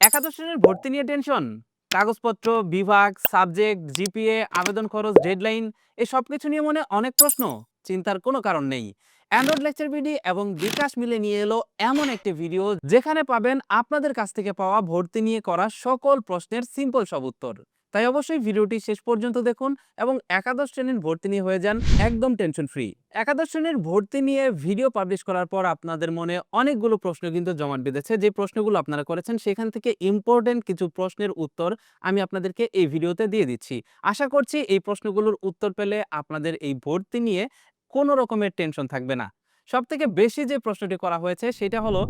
একাদশ শ্রেণির ভর্তি নিয়ে টেনশন। কাগজপত্র, বিভাগ, সাবজেক্ট, জিপিএ, আবেদন খরচ, ডেডলাইন এই সব কিছু নিয়ে মনে অনেক প্রশ্ন। চিন্তার কোনো কারণ নেই। অ্যান্ড্রয়েড লেকচার বিডি এবং বিকাশ মিলে নিয়ে এলো এমন একটি ভিডিও যেখানে পাবেন আপনাদের কাছ থেকে পাওয়া ভর্তি নিয়ে করা সকল প্রশ্নের সিম্পল সব উত্তর। তাই অবশ্যই ভিডিওটি শেষ পর্যন্ত দেখুন এবং একাদশ শ্রেণির ভর্তি নিয়ে হয়ে যান একদম টেনশন ফ্রি একাদশ শ্রেণির ভর্তি নিয়ে ভিডিও পাবলিশ করার পর আপনাদের মনে অনেকগুলো প্রশ্ন কিন্তু জমাট বেঁধেছে। যে প্রশ্নগুলো আপনারা করেছেন সেখান থেকে ইম্পর্টেন্ট কিছু প্রশ্নের উত্তর আমি আপনাদেরকে এই ভিডিওতে দিয়ে দিচ্ছি। আশা করছি এই প্রশ্নগুলোর উত্তর পেলে আপনাদের এই ভর্তি নিয়ে কোনো রকমের টেনশন থাকবে না। সব থেকে বেশি যে প্রশ্নটি করা হয়েছে সেটা হলো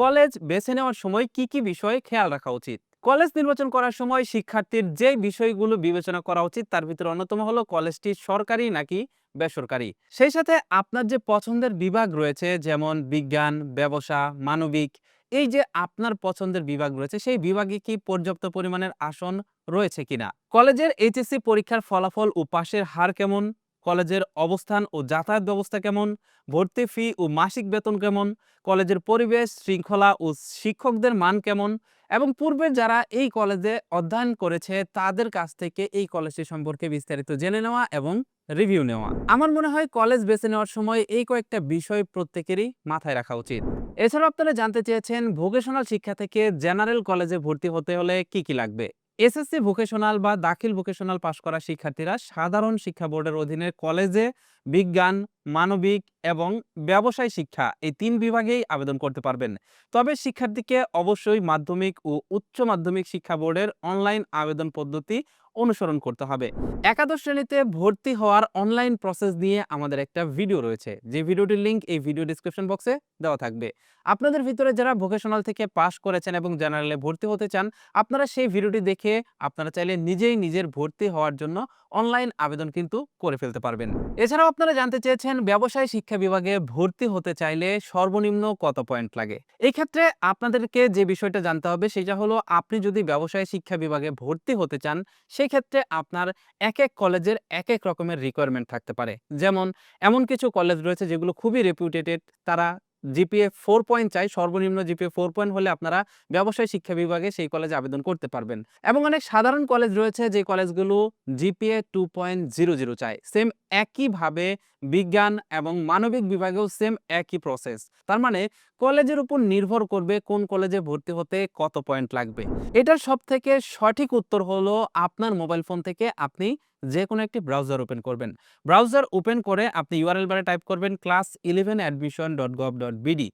কলেজ বেছে নেওয়ার সময় কি কি বিষয় খেয়াল রাখা উচিত? কলেজ নির্বাচন করার সময় শিক্ষার্থীর যে বিষয়গুলো বিবেচনা করা উচিত তার ভিতরে অন্যতম হলো কলেজটি সরকারি নাকি বেসরকারি? সেই সাথে আপনার যে পছন্দের বিভাগ রয়েছে, যেমন বিজ্ঞান, ব্যবসা, মানবিক, এই যে আপনার পছন্দের বিভাগ রয়েছে, সেই বিভাগে কি পর্যাপ্ত পরিমাণের আসন রয়েছে কিনা? কলেজের এইচএসসি পরীক্ষার ফলাফল ও পাশের হার কেমন? কলেজের অবস্থান ও যাতায়াত ব্যবস্থা কেমন? ভর্তি ফি ও মাসিক বেতন কেমন? কলেজের পরিবেশ শৃঙ্খলা ও শিক্ষকদের মান কেমন? এবং পূর্বে যারা এই কলেজে অধ্যয়ন করেছে, তাদের কাছ থেকে এই কলেজটি সম্পর্কে বিস্তারিত জেনে নেওয়া এবং রিভিউ নেওয়া। আমার মনে হয় কলেজ বেছে নেওয়ার সময় এই কয়েকটা বিষয় প্রত্যেকেরই মাথায় রাখা উচিত। এছাড়াও আপনারা জানতে চেয়েছেন, ভোকেশনাল শিক্ষা থেকে জেনারেল কলেজে ভর্তি হতে হলে কি কি লাগবে? এসএসসি ভোকেশনাল বা দাখিল ভোকেশনাল পাশ করা শিক্ষার্থীরা সাধারণ শিক্ষা বোর্ডের অধীনে কলেজে বিজ্ঞান, মানবিক এবং ব্যবসায় শিক্ষা এই তিন বিভাগেই আবেদন করতে পারবেন। তবে শিক্ষার্থীকে অবশ্যই মাধ্যমিক ও উচ্চ মাধ্যমিক শিক্ষা বোর্ডের অনলাইন আবেদন পদ্ধতি অনুসরণ করতে হবে। একাদশ শ্রেণীতে ভর্তি হওয়ার অনলাইন প্রসেস নিয়ে আমাদের একটা ভিডিও রয়েছে। যে ভিডিওটির লিংক এই ভিডিও ডিসক্রিপশন বক্সে দেওয়া থাকবে। আপনাদের ভিতরে যারা ভোকেশনাল থেকে পাশ করেছেন এবং জেনারেলে ভর্তি হতে চান, আপনারা সেই ভিডিওটি দেখে আপনারা চাইলে নিজেই নিজের ভর্তি হওয়ার জন্য অনলাইন আবেদন কিন্তু করে ফেলতে পারবেন। এছাড়াও আপনারা জানতে চেয়েছেন, ব্যবসায় শিক্ষা বিভাগে ভর্তি হতে চাইলে সর্বনিম্ন কত পয়েন্ট লাগে? এই ক্ষেত্রে আপনাদেরকে যে বিষয়টা জানতে হবে, সেটা হলো আপনি যদি ব্যবসায় শিক্ষা বিভাগে ভর্তি হতে চান সেই ক্ষেত্রে আপনার এক এক কলেজের এক এক রকমের রিকোয়ারমেন্ট থাকতে পারে। যেমন, এমন কিছু কলেজ রয়েছে যেগুলো খুবই রেপুটেটেড তারা জিপিএ ফোর পয়েন্ট চাই, সর্বনিম্ন জিপিএ ফোর পয়েন্ট হলে আপনারা ব্যবসায় শিক্ষা বিভাগে সেই কলেজে আবেদন করতে পারবেন। এবং অনেক সাধারণ কলেজ রয়েছে যে কলেজগুলো GPA two point zero zero চায়। সেম একইভাবে বিজ্ঞান এবং মানবিক বিভাগেও সেম একই প্রসেস তার মানে কলেজের উপর নির্ভর করবে কোন কলেজে ভর্তি হতে কত পয়েন্ট লাগবে। এটার সব থেকে সঠিক উত্তর হলো আপনার মোবাইল ফোন থেকে আপনি যে কোনো একটি ব্রাউজার ওপেন করবেন। ব্রাউজার ওপেন করে আপনি ইউআরএল বারে টাইপ করবেন class eleven admission dot gov dot BD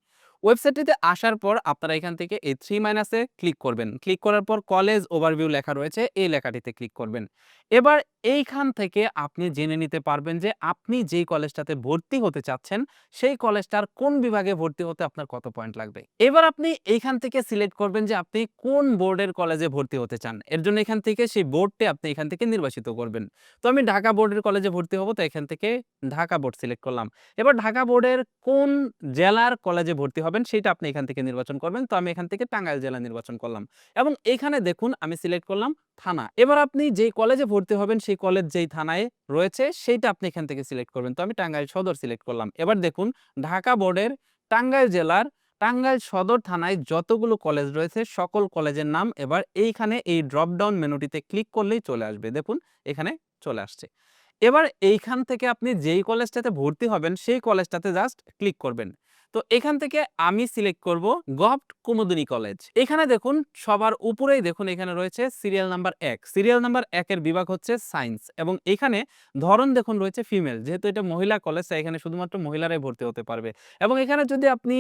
ওয়েবসাইটটিতে আসার পর আপনারা এখান থেকে এই থ্রি মাইনাসে ক্লিক করবেন। ক্লিক করার পর কলেজ ওভারভিউ লেখা রয়েছে, এই লেখাটিতে ক্লিক করবেন। এবার এইখান থেকে আপনি জেনে নিতে পারবেন যে আপনি যেই কলেজটাতে ভর্তি হতে চাচ্ছেন, সেই কলেজটার কোন বিভাগে ভর্তি হতে আপনার কত পয়েন্ট লাগবে? এবার আপনি এইখান থেকে সিলেক্ট করবেন যে আপনি কোন বোর্ডের কলেজে ভর্তি হতে চান। এর জন্য এখান থেকে সেই বোর্ডটি আপনি এখান থেকে নির্বাচিত করবেন। তো আমি ঢাকা বোর্ডের কলেজে ভর্তি হব, তো এখান থেকে ঢাকা বোর্ড সিলেক্ট করলাম। এবার ঢাকা বোর্ডের কোন জেলার কলেজে ভর্তি হবেন, সেটা আপনি এখান থেকে নির্বাচন করবেন। তো আমি এখান থেকে টাঙ্গাইল জেলা নির্বাচন করলাম। এবং এখানে দেখুন, আমি সিলেক্ট করলাম থানা। এবার আপনি যেই কলেজে ভর্তি হবেন, সেই কলেজ যেই থানায় রয়েছে, সেইটা আপনি এখান থেকে সিলেক্ট করবেন। তো আমি টাঙ্গাইল সদর সিলেক্ট করলাম। এবার দেখুন, ঢাকা বোর্ডের টাঙ্গাইল জেলার টাঙ্গাইল সদর থানায় যতগুলো কলেজ রয়েছে, সকল কলেজের নাম এবার এইখানে এই ড্রপডাউন মেনুটিতে ক্লিক করলেই চলে আসবে। দেখুন, এখানে চলে আসছে। এবার এইখান থেকে আপনি যেই কলেজটাতে ভর্তি হবেন, সেই কলেজটাতে জাস্ট ক্লিক করবেন। তো এখান থেকে আমি সিলেক্ট করব গভট কুমুদিনী কলেজ। এখানে দেখুন, সবার উপরেই দেখুন এখানে রয়েছে সিরিয়াল নাম্বার এক। সিরিয়াল নাম্বার একের বিভাগ হচ্ছে সায়েন্স এবং এখানে ধরন দেখুন রয়েছে ফিমেল। যেহেতু এটা মহিলা কলেজ, তাই এখানে শুধুমাত্র মহিলারাই ভর্তি হতে পারবে। এবং এখানে যদি আপনি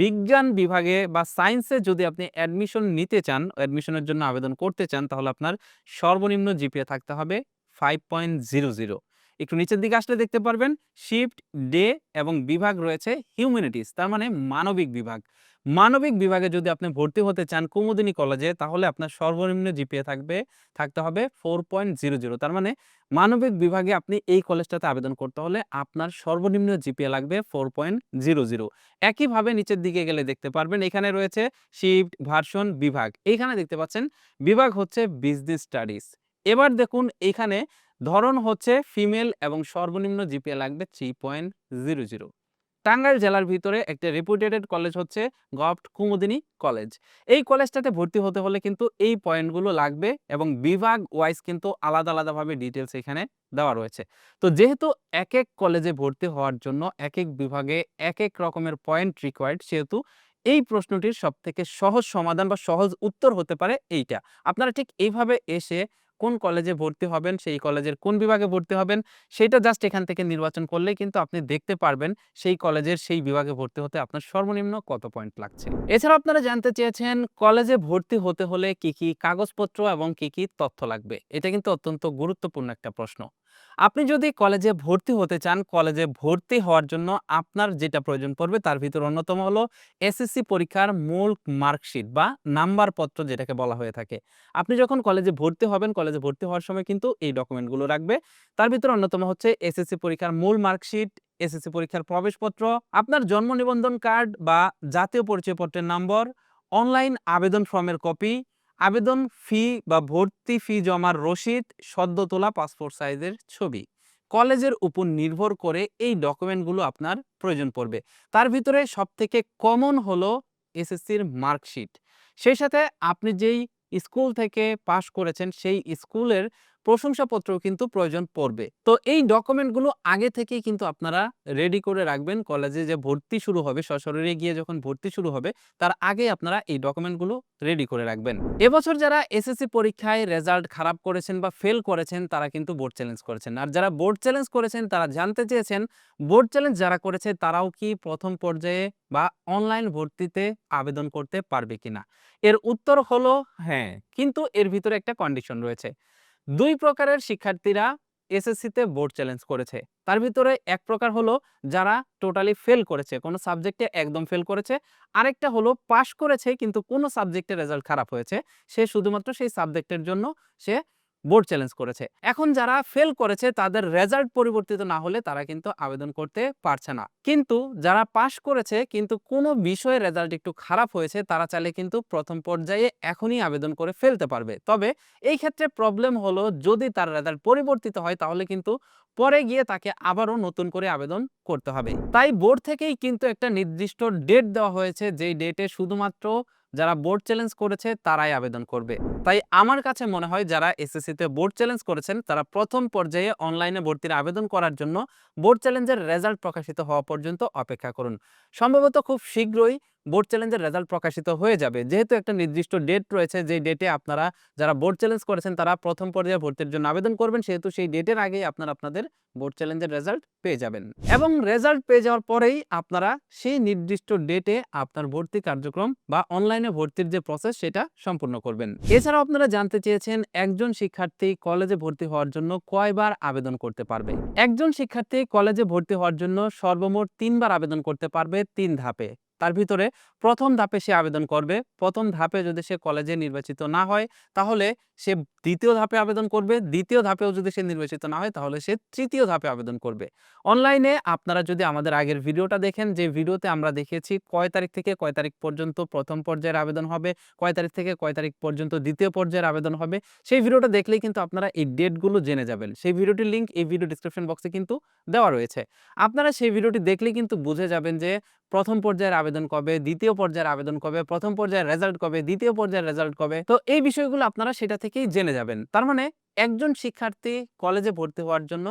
বিজ্ঞান বিভাগে বা সায়েন্সে যদি আপনি অ্যাডমিশন নিতে চান, অ্যাডমিশনের জন্য আবেদন করতে চান, তাহলে আপনার সর্বনিম্ন জিপিএ থাকতে হবে ফাইভ পয়েন্ট জিরো জিরো। একটু নিচের দিকে আসলে দেখতে পারবেন শিফট ডে এবং বিভাগ রয়েছে হিউম্যানিটিস তার মানে মানবিক বিভাগ। মানবিক বিভাগে যদি আপনি ভর্তি হতে চান কুমুদিনী কলেজে, তাহলে আপনার সর্বনিম্ন জিপিএ থাকবে, থাকতে হবে ফোর পয়েন্ট জিরো জিরো তার মানে মানবিক বিভাগে আপনি এই কলেজটাতে আবেদন করতে হলে আপনার সর্বনিম্ন জিপিএ লাগবে ফোর পয়েন্ট জিরো জিরো একইভাবে নিচের দিকে গেলে দেখতে পারবেন, এখানে রয়েছে শিফট ভার্সন বিভাগ। এইখানে দেখতে পাচ্ছেন, বিভাগ হচ্ছে বিজনেস স্টাডিজ এবার দেখুন, এখানে ধরন হচ্ছে ফিমেল এবং সর্বনিম্ন জিপিএ লাগবে three point zero zero. Tangail জেলার ভিতরে একটা রেপুটেটেড কলেজ হচ্ছে গভট কুমুদিনী কলেজ এই কলেজটাতে ভর্তি হতে হলে কিন্তু এই পয়েন্টগুলো লাগবে এবং বিভাগ ওয়াইজ কিন্তু আলাদা আলাদাভাবে ডিটেলস এখানে দেওয়া রয়েছে। তো যেহেতু এক এক কলেজে ভর্তি হওয়ার জন্য এক এক বিভাগে এক এক রকমের পয়েন্ট রিকোয়ার্ড সেহেতু এই প্রশ্নটির সব থেকে সহজ সমাধান বা সহজ উত্তর হতে পারে এইটা। আপনারা ঠিক এইভাবে এসে কোন কলেজে ভর্তি হবেন, সেই কলেজের কোন বিভাগে ভর্তি হবেন সেটা জাস্ট এখান থেকে নির্বাচন করলেই কিন্তু আপনি দেখতে পারবেন সেই কলেজের সেই বিভাগে ভর্তি হতে আপনার সর্বনিম্ন কত পয়েন্ট লাগছে। এছাড়া আপনারা জানতে চেয়েছেন কলেজে ভর্তি হতে হলে কি কি কাগজপত্র এবং কি কি তথ্য লাগবে? এটা কিন্তু অত্যন্ত গুরুত্বপূর্ণ একটা প্রশ্ন। আপনি যদি কলেজে ভর্তি হতে চান, কলেজে ভর্তি হওয়ার জন্য আপনার যেটা প্রয়োজন পড়বে তার ভিতর অন্যতম হলো এসএসসি পরীক্ষার মূল মার্কশিট বা নাম্বার পত্র যেটাকে বলা হয়ে থাকে। আপনি যখন কলেজে ভর্তি হবেন, কলেজে ভর্তি হওয়ার সময় কিন্তু এই ডকুমেন্টগুলো রাখবে। তার ভিতর অন্যতম হচ্ছে এসএসসি পরীক্ষার মূল মার্কশিট এসএসসি পরীক্ষার প্রবেশপত্র, আপনার জন্ম নিবন্ধন কার্ড বা জাতীয় পরিচয়পত্রের নম্বর, অনলাইন আবেদন ফর্মের কপি আবেদন ফি বা ভর্তি ফি জমার রসিদ, সদ্য তোলা পাসপোর্ট সাইজের ছবি। কলেজের উপর নির্ভর করে এই ডকুমেন্টগুলো আপনার প্রয়োজন পড়বে। তার ভিতরে সবথেকে কমন হলো এসএসসির মার্কশিট। সেই সাথে আপনি যেই স্কুল থেকে পাশ করেছেন, সেই স্কুলের প্রশংসাপত্রও কিন্তু প্রয়োজন পড়বে। তো এই ডকুমেন্টগুলো আগে থেকেই কিন্তু আপনারা রেডি করে রাখবেন। কলেজে যে ভর্তি শুরু হবে, সশরীরে গিয়ে যখন ভর্তি শুরু হবে, তার আগে আপনারা এই ডকুমেন্টগুলো রেডি করে রাখবেন। এবছর যারা এসএসসি পরীক্ষায় রেজাল্ট খারাপ করেছেন বা ফেল করেছেন, তারা কিন্তু বোর্ড চ্যালেঞ্জ করেছেন। আর যারা বোর্ড চ্যালেঞ্জ করেছেন, তারা জানতে চেয়েছেন বোর্ড চ্যালেঞ্জ যারা করেছে, তারাও কি প্রথম পর্যায়ে বা অনলাইন ভর্তিতে আবেদন করতে পারবে কিনা? এর উত্তর হলো হ্যাঁ কিন্তু এর ভিতরে একটা কন্ডিশন রয়েছে। দুই প্রকারের শিক্ষার্থীরা এসএসসিতে বোর্ড চ্যালেঞ্জ করেছে। তার ভিতরে এক প্রকার হলো যারা টোটালি ফেল করেছে, কোনো সাবজেক্টে একদম ফেল করেছে। আরেকটা হলো পাশ করেছে, কিন্তু কোনো সাবজেক্টে রেজাল্ট খারাপ হয়েছে। সে শুধুমাত্র সেই সাবজেক্টের জন্য সে বোর্ড চ্যালেঞ্জ করেছে। এখন যারা ফেল করেছে, তাদের রেজাল্ট পরিবর্তিত না হলে তারা কিন্তু আবেদন করতে পারছে না। কিন্তু যারা পাশ করেছে, কিন্তু কোনো বিষয়ে রেজাল্ট একটু খারাপ হয়েছে, তারা চাইলে কিন্তু প্রথম পর্যায়ে এখনই আবেদন করে ফেলতে পারবে। তবে এই ক্ষেত্রে প্রবলেম হলো, যদি তার রেজাল্ট পরিবর্তিত হয়, তাহলে কিন্তু পরে গিয়ে তাকে আবারও নতুন করে আবেদন করতে হবে। তাই বোর্ড থেকেই কিন্তু একটা নির্দিষ্ট ডেট দেওয়া হয়েছে, যেই ডেটে শুধুমাত্র যারা বোর্ড চ্যালেঞ্জ করেছে তারাই আবেদন করবে। তাই আমার কাছে মনে হয় যারা এসএসসিতে বোর্ড চ্যালেঞ্জ করেছেন, তারা প্রথম পর্যায়ে অনলাইনে ভর্তির আবেদন করার জন্য বোর্ড চ্যালেঞ্জের রেজাল্ট প্রকাশিত হওয়া পর্যন্ত অপেক্ষা করুন। সম্ভবত খুব শীঘ্রই বোর্ড চ্যালেঞ্জের রেজাল্ট প্রকাশিত হয়ে যাবে। যেহেতু একটা নির্দিষ্ট ডেট রয়েছে যে ডেটে আপনারা যারা বোর্ড চ্যালেঞ্জ করেছেন, তারা প্রথম পর্যায়ে ভর্তির জন্য আবেদন করবেন। সেহেতু সেই ডেটের আগেই আপনারা আপনাদের বোর্ড চ্যালেঞ্জের রেজাল্ট পেয়ে যাবেন। এবং রেজাল্ট পেয়ে যাওয়ার পরেই আপনারা সেই নির্দিষ্ট ডেটে আপনার ভর্তি কার্যক্রম বা অনলাইনে ভর্তির যে প্রসেস, সেটা সম্পূর্ণ করবেন। এছাড়াও আপনারা জানতে চেয়েছেন, একজন শিক্ষার্থী কলেজে ভর্তি হওয়ার জন্য কয়বার আবেদন করতে পারবে? একজন শিক্ষার্থী কলেজে ভর্তি হওয়ার জন্য সর্বমোট তিনবার আবেদন করতে পারবে তিন ধাপে। তার ভিতরে প্রথম ধাপে সে আবেদন করবে। প্রথম ধাপে যদি সে কলেজে নির্বাচিত না হয়, তাহলে সে দ্বিতীয় ধাপে আবেদন করবে। দ্বিতীয় ধাপেও যদি সে নির্বাচিত না হয়, তাহলে সে তৃতীয় ধাপে আবেদন করবে। অনলাইনে আপনারা যদি আমাদের আগের ভিডিওটা দেখেন, যে ভিডিওতে আমরা দেখিয়েছি কয় তারিখ থেকে কয় তারিখ পর্যন্ত প্রথম পর্যায়ের আবেদন হবে, কয় তারিখ থেকে কয় তারিখ পর্যন্ত দ্বিতীয় পর্যায়ের আবেদন হবে, সেই ভিডিওটা দেখলেই কিন্তু আপনারা এই ডেটগুলো জেনে যাবেন। সেই ভিডিওটির লিঙ্ক এই ভিডিও ডিসক্রিপশন বক্সে কিন্তু দেওয়া রয়েছে। আপনারা সেই ভিডিওটি দেখলেই কিন্তু বুঝে যাবেন যে প্রথম পর্যায়ের আবেদন কবে, দ্বিতীয় পর্যায়ের আবেদন কবে, প্রথম পর্যায়ের রেজাল্ট কবে, দ্বিতীয় পর্যায়ের রেজাল্ট কবে? তো এই বিষয়গুলো আপনারা সেটা থেকেই জেনে যাবেন। তার মানে একজন শিক্ষার্থী কলেজে ভর্তি হওয়ার জন্য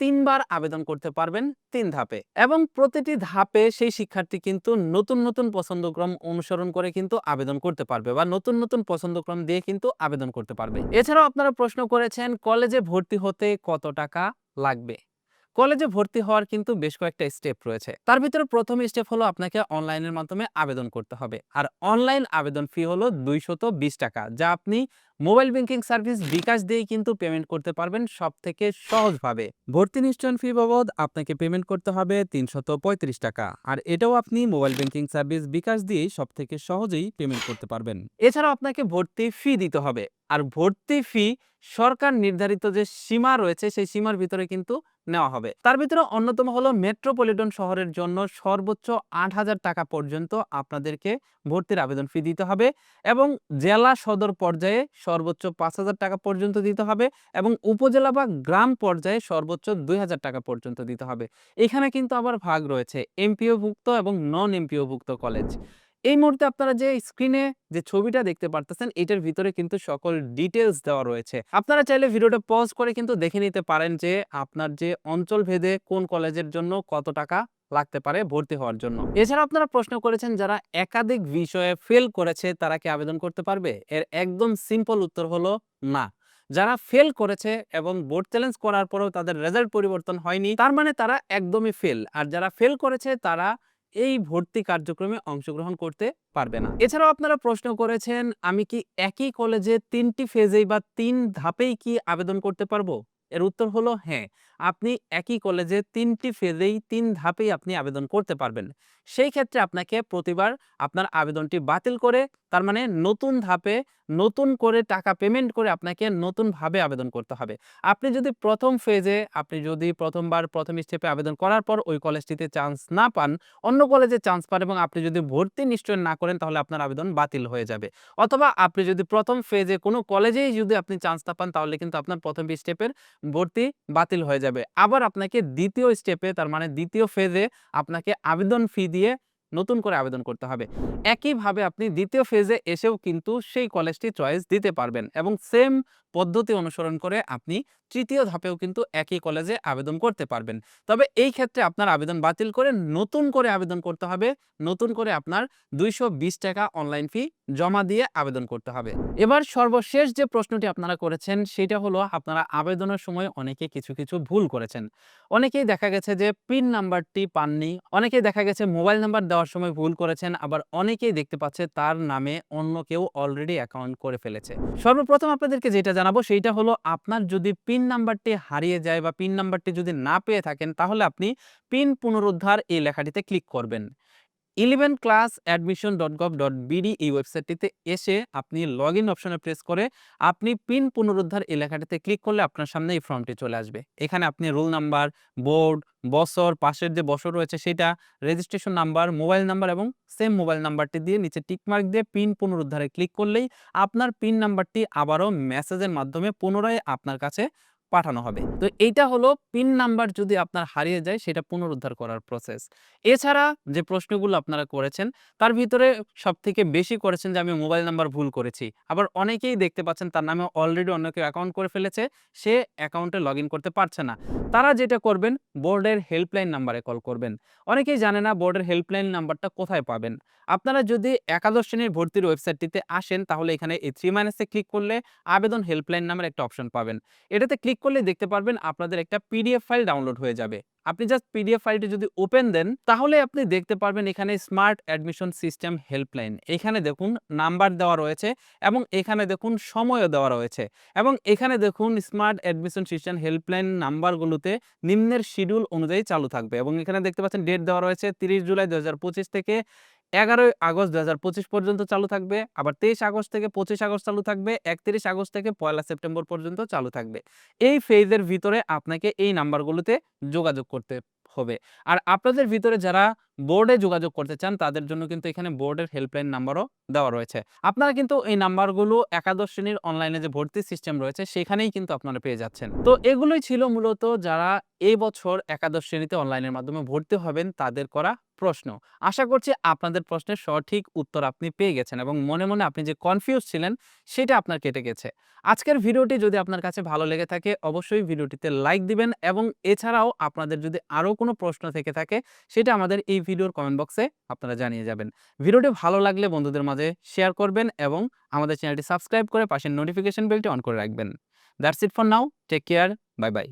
তিনবার আবেদন করতে পারবেন তিন ধাপে এবং প্রতিটি ধাপে সেই শিক্ষার্থী কিন্তু নতুন নতুন পছন্দক্রম অনুসরণ করে কিন্তু আবেদন করতে পারবে বা নতুন নতুন পছন্দক্রম দিয়ে কিন্তু আবেদন করতে পারবে। এছাড়াও আপনারা প্রশ্ন করেছেন কলেজে ভর্তি হতে কত টাকা লাগবে? কলেজে ভর্তি হওয়ার কিন্তু বেশ কয়েকটা স্টেপ রয়েছে। তার ভিতরে প্রথম স্টেপ হলো আপনাকে অনলাইনের মাধ্যমে আবেদন করতে হবে। আর অনলাইন আবেদন ফি হলো দুইশত টাকা, যা আপনি মোবাইল ব্যাংকিং সার্ভিস বিকাশ দিয়ে কিন্তু পেমেন্ট করতে পারবেন সব থেকে সহজভাবে। ভর্তি নিশ্চয়ন ফি বাবদ আপনাকে পেমেন্ট করতে হবে তিনশত টাকা, আর এটাও আপনি মোবাইল ব্যাংকিং সার্ভিস বিকাশ দিয়ে সব থেকে সহজেই পেমেন্ট করতে পারবেন। এছাড়াও আপনাকে ভর্তি ফি দিতে হবে, আর ভর্তি ফি সরকার নির্ধারিত যে সীমা রয়েছে, সেই সীমার ভিতরে কিন্তু নেওয়া হবে। তার ভিতরে অন্যতম হলো মেট্রোপলিটন শহরের জন্য সর্বোচ্চ আট হাজার টাকা পর্যন্ত আপনাদেরকে ভর্তির আবেদন ফি দিতে হবে এবং জেলা সদর পর্যায়ে সর্বোচ্চ পাঁচ হাজার টাকা পর্যন্ত দিতে হবে এবং উপজেলা বা গ্রাম পর্যায়ে সর্বোচ্চ দুই হাজার টাকা পর্যন্ত দিতে হবে। এখানে কিন্তু আবার ভাগ রয়েছে এমপিওভুক্ত এবং নন এমপিওভুক্ত কলেজ এই মুহূর্তে আপনারা যে স্ক্রিনে যে ছবিটা দেখতে পারতেছেন, এটার ভিতরে কিন্তু সকল ডিটেলস দেওয়া রয়েছে। আপনারা চাইলে ভিডিওটা পজ করে কিন্তু দেখে নিতে পারেন যে আপনার যে অঞ্চল ভেদে কোন কলেজের জন্য কত টাকা লাগতে পারে ভর্তি হওয়ার জন্য। এছাড়া আপনারা প্রশ্ন করেছেন, যারা একাধিক বিষয়ে ফেল করেছে, তারা কি আবেদন করতে পারবে? এর একদম সিম্পল উত্তর হলো না। যারা ফেল করেছে এবং বোর্ড চ্যালেঞ্জ করার পরেও তাদের রেজাল্ট পরিবর্তন হয়নি, তার মানে তারা একদমই ফেল আর যারা ফেল করেছে, তারা এই ভর্তি কার্যক্রমে অংশগ্রহণ করতে পারবে না। এছাড়াও আপনারা প্রশ্ন করেছেন, আমি কি একই কলেজে তিনটি ফেজেই বা তিন ধাপেই কি আবেদন করতে পারব? এর উত্তর হলো হ্যাঁ আপনি একই কলেজে তিনটি ফেজেই, তিন ধাপেই আপনি আবেদন করতে পারবেন। সেই ক্ষেত্রে আপনাকে প্রতিবার আপনার আবেদনটি বাতিল করে, তার মানে নতুন ধাপে নতুন করে টাকা পেমেন্ট করে আপনাকে নতুনভাবে আবেদন করতে হবে। আপনি যদি প্রথম ফেজে আপনি যদি প্রথমবার, প্রথম স্টেপে আবেদন করার পর ওই কলেজটিতে চান্স না পান, অন্য কলেজে চান্স পান এবং আপনি যদি ভর্তি নিশ্চয় না করেন, তাহলে আপনার আবেদন বাতিল হয়ে যাবে। অথবা আপনি যদি প্রথম ফেজে কোনো কলেজেই যদি আপনি চান্স না পান, তাহলে কিন্তু আপনার প্রথম স্টেপের ভর্তি বাতিল হয়ে যাবে। আবার আপনাকে দ্বিতীয় স্টেপে তার মানে দ্বিতীয় ফেজে আপনাকে আবেদন ফি দিয়ে নতুন করে আবেদন করতে হবে। একইভাবে আপনি দ্বিতীয় ফেজে এসেও কিন্তু সেই কলেজটি চয়েস দিতে পারবেন এবং সেম পদ্ধতি অনুসরণ করে আপনি তৃতীয় ধাপেও কিন্তু একই কলেজে আবেদন করতে পারবেন। তবে এই ক্ষেত্রে আপনার আবেদন বাতিল করে নতুন করে আবেদন করতে হবে। নতুন করে আপনার দুইশো বিশ টাকা অনলাইন ফি জমা দিয়ে আবেদন করতে হবে। এবার সর্বশেষ যে প্রশ্নটি আপনারা করেছেন, সেটা হলো আপনারা আবেদনের সময় অনেকে কিছু কিছু ভুল করেছেন। অনেকেই দেখা গেছে যে পিন নাম্বারটি পাননি, অনেকেই দেখা গেছে মোবাইল নাম্বার দেওয়ার সময় ভুল করেছেন, আবার অনেকেই দেখতে পাচ্ছে তার নামে অন্য কেউ অলরেডি অ্যাকাউন্ট করে ফেলেছে। সর্বপ্রথম আপনাদেরকে যেটা জানাব সেইটা হলো আপনার যদি পিন নাম্বারটি হারিয়ে যায় বা পিন নাম্বারটি যদি না পেয়ে থাকেন তাহলে আপনি পিন পুনরুদ্ধার এই লেখাটিতে ক্লিক করবেন। Eleven class admission dot gov dot BD এই ওয়েবসাইটটিতে এসে আপনি লগ ইন অপশনে প্রেস করে আপনি পিন পুনরুদ্ধার এই লেখাটিতে ক্লিক করলে আপনার সামনে এই ফর্মটি চলে আসবে। এখানে আপনি রোল নাম্বার বোর্ড বছর, পাশের যে বছর রয়েছে সেটা রেজিস্ট্রেশন নাম্বার মোবাইল নাম্বার এবং সেম মোবাইল নাম্বারটি দিয়ে নিচে টিকমার্ক দিয়ে পিন পুনরুদ্ধারে ক্লিক করলেই আপনার পিন নাম্বারটি আবারও মেসেজের মাধ্যমে পুনরায় আপনার কাছে পাঠানো হবে। তো এইটা হলো পিন নাম্বার যদি আপনার হারিয়ে যায় সেটা পুনরুদ্ধার করার প্রসেস এছাড়া যে প্রশ্নগুলো আপনারা করেছেন, তার ভিতরে সব থেকে বেশি করেছেন যে আমি মোবাইল নাম্বার ভুল করেছি। আবার অনেকেই দেখতে পাচ্ছেন তার নামে অলরেডি অন্য কেউ অ্যাকাউন্ট করে ফেলেছে, সে অ্যাকাউন্টে লগ করতে পারছে না। তারা যেটা করবেন বোর্ডের হেল্পলাইন নাম্বারে কল করবেন। অনেকেই জানে না বোর্ডের হেল্পলাইন নাম্বারটা কোথায় পাবেন। আপনারা যদি একাদশ শ্রেণির ভর্তির ওয়েবসাইটটিতে আসেন, তাহলে এখানে এই থ্রি মাইনাসে ক্লিক করলে আবেদন হেল্পলাইন নামের একটা অপশন পাবেন। এটাতে ক্লিক করলে দেখতে পারবেন আপনাদের একটা পিডিএফ ফাইল ডাউনলোড হয়ে যাবে। আপনি জাস্ট পিডিএফ ফাইলটি যদি ওপেন দেন, তাহলে আপনি দেখতে পারবেন এখানে স্মার্ট অ্যাডমিশন সিস্টেম হেল্পলাইন এখানে দেখুন নাম্বার দেওয়া রয়েছে এবং এখানে দেখুন সময়ও দেওয়া রয়েছে এবং এখানে দেখুন স্মার্ট অ্যাডমিশন সিস্টেম হেল্পলাইন নাম্বারগুলোতে নিম্নের শিডিউল অনুযায়ী চালু থাকবে এবং এখানে দেখতে পাচ্ছেন ডেট দেওয়া রয়েছে তিরিশ জুলাই দু হাজার পঁচিশ থেকে এগারোই আগস্ট দু হাজার পঁচিশ পর্যন্ত চালু থাকবে, আবার তেইশ আগস্ট থেকে পঁচিশ আগস্ট চালু থাকবে, একত্রিশ আগস্ট থেকে পয়লা সেপ্টেম্বর পর্যন্ত চালু থাকবে। এই ফেজের ভিতরে আপনাকে এই নাম্বারগুলোতে যোগাযোগ করতে হবে। আর আপনাদের ভিতরে যারা বোর্ডে যোগাযোগ করতে চান, তাদের জন্য কিন্তু এখানে বোর্ডের হেল্পলাইন নাম্বারও দেওয়া রয়েছে। আপনারা কিন্তু এই নাম্বারগুলো একাদশ শ্রেণির অনলাইনে যে ভর্তি সিস্টেম রয়েছে, সেখানেই কিন্তু আপনারা পেয়ে যাচ্ছেন। তো এগুলোই ছিল মূলত যারা এই বছর একাদশ শ্রেণীতে অনলাইনের মাধ্যমে ভর্তি হবেন, তাদের করা প্রশ্ন। আশা করছি আপনাদের প্রশ্নের সঠিক উত্তর আপনি পেয়ে গেছেন এবং মনে মনে আপনি যে কনফিউজ ছিলেন, সেটা আপনার কেটে গেছে। আজকের ভিডিওটি যদি আপনার কাছে ভালো লেগে থাকে, অবশ্যই ভিডিওটিতে লাইক দিবেন এবং এছাড়াও আপনাদের যদি আরও কোনো প্রশ্ন থেকে থাকে, সেটা আমাদের এই ভিডিওর কমেন্ট বক্সে আপনারা জানিয়ে যাবেন। ভিডিওটি ভালো লাগলে বন্ধুদের মাঝে শেয়ার করবেন এবং আমাদের চ্যানেলটি সাবস্ক্রাইব করে পাশের নোটিফিকেশন বেলটি অন করে রাখবেন। That's it for now take care bye bye